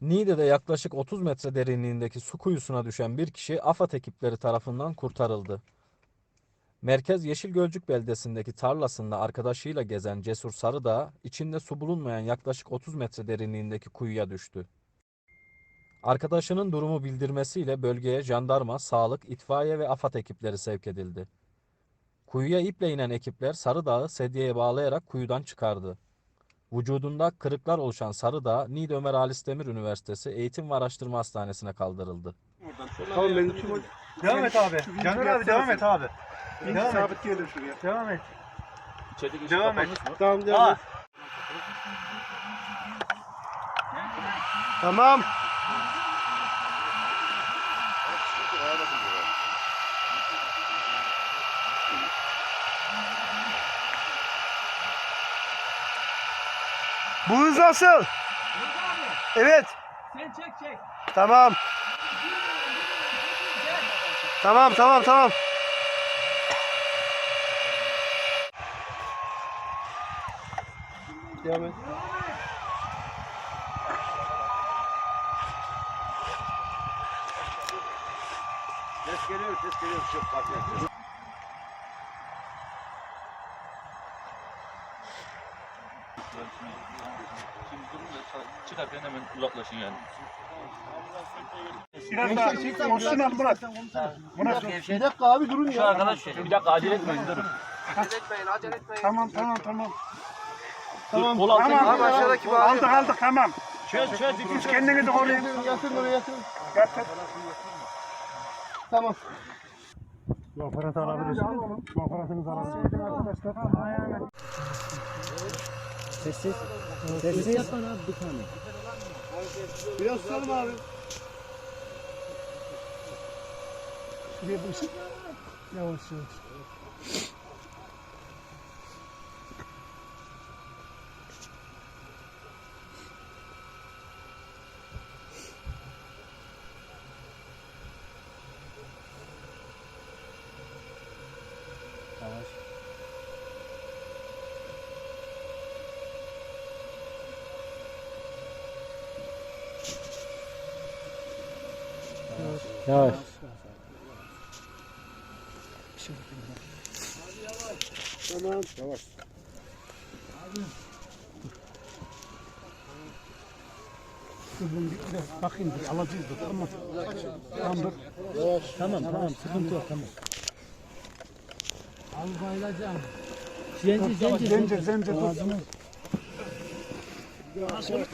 Niğde'de yaklaşık 30 metre derinliğindeki su kuyusuna düşen bir kişi AFAD ekipleri tarafından kurtarıldı. Merkez Yeşilgölcük beldesindeki tarlasında arkadaşıyla gezen Cesur Sarıdağ, içinde su bulunmayan yaklaşık 30 metre derinliğindeki kuyuya düştü. Arkadaşının durumu bildirmesiyle bölgeye jandarma, sağlık, itfaiye ve AFAD ekipleri sevk edildi. Kuyuya iple inen ekipler Sarıdağ'ı sedyeye bağlayarak kuyudan çıkardı. Vücudunda kırıklar oluşan Sarıdağ, Niğde Ömer Halis Demir Üniversitesi Eğitim ve Araştırma Hastanesi'ne kaldırıldı. Tamam ben hadi. Devam et abi. Caner abi devam et abi. Devam et. sabitleyelim şuraya. Devam et. İçerideki Devam et. kapanmış mı? Tamam devam et. Tamam. Bu hız nasıl? Evet. Sen çek çek. Tamam. Tamam tamam tamam. Devam et. Ses geliyor, ses geliyor. Çok farklı. Şimdi durun da çıkarken hemen uzaklaşın yani. Biraz daha olsun al Murat. Murat. Bir dakika abi durun ya. arkadaş bir dakika acele etmeyin durun. Tamam tamam tamam. Tamam. Kol altına Tamam. Aşağıdaki bağlı. Aldık aldık tamam. Çöz çöz. Siz kendinizi koruyun. Yatın oraya yatın. Yatır. Tamam. Bu aparatı alabilirsiniz. Bu aparatınızı alabilirsiniz arkadaşlar. Sessiz. Sessiz. Biraz tutalım abi. Şuraya bu ışık. Yavaş yavaş. Yavaş. Tamam. Yavaş. Biraz bakayım bir alacağız da tamam. Tamam dur. Tamam tamam sıkıntı yok tamam. Zenci zenci zenci zenci dur.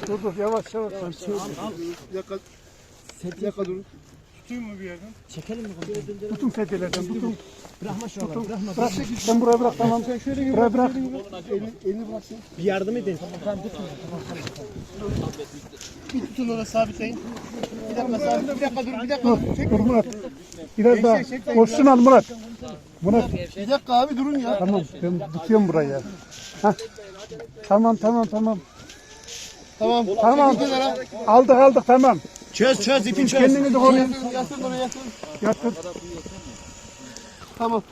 Dur dur yavaş yavaş. Bir dakika. Bir dakika durun. Tutayım mı bir yerden? Çekelim mi? Tutun sedyelerden tutun. Bırakma şu Tutun. Bırak. Sen buraya bırak tamam. Sen şöyle Buraya bırak. Elini, elini bıraksın. Bir yardım edin. Tamam tutun. Bir tutun orada sabitleyin. Bir dakika sabit. Bir dakika dur. Bir dakika dur. Çek. Dur Murat. Biraz daha. Boşsun al Murat. Murat. Bir dakika abi durun ya. Tamam ben tutuyorum buraya. Hah. Tamam tamam tamam. Tamam. Tamam. Aldık aldık tamam. Çöz çöz ipin çöz. Kendini de koruyun. Yatın, yatın oraya yatın. Yatır. Tamam.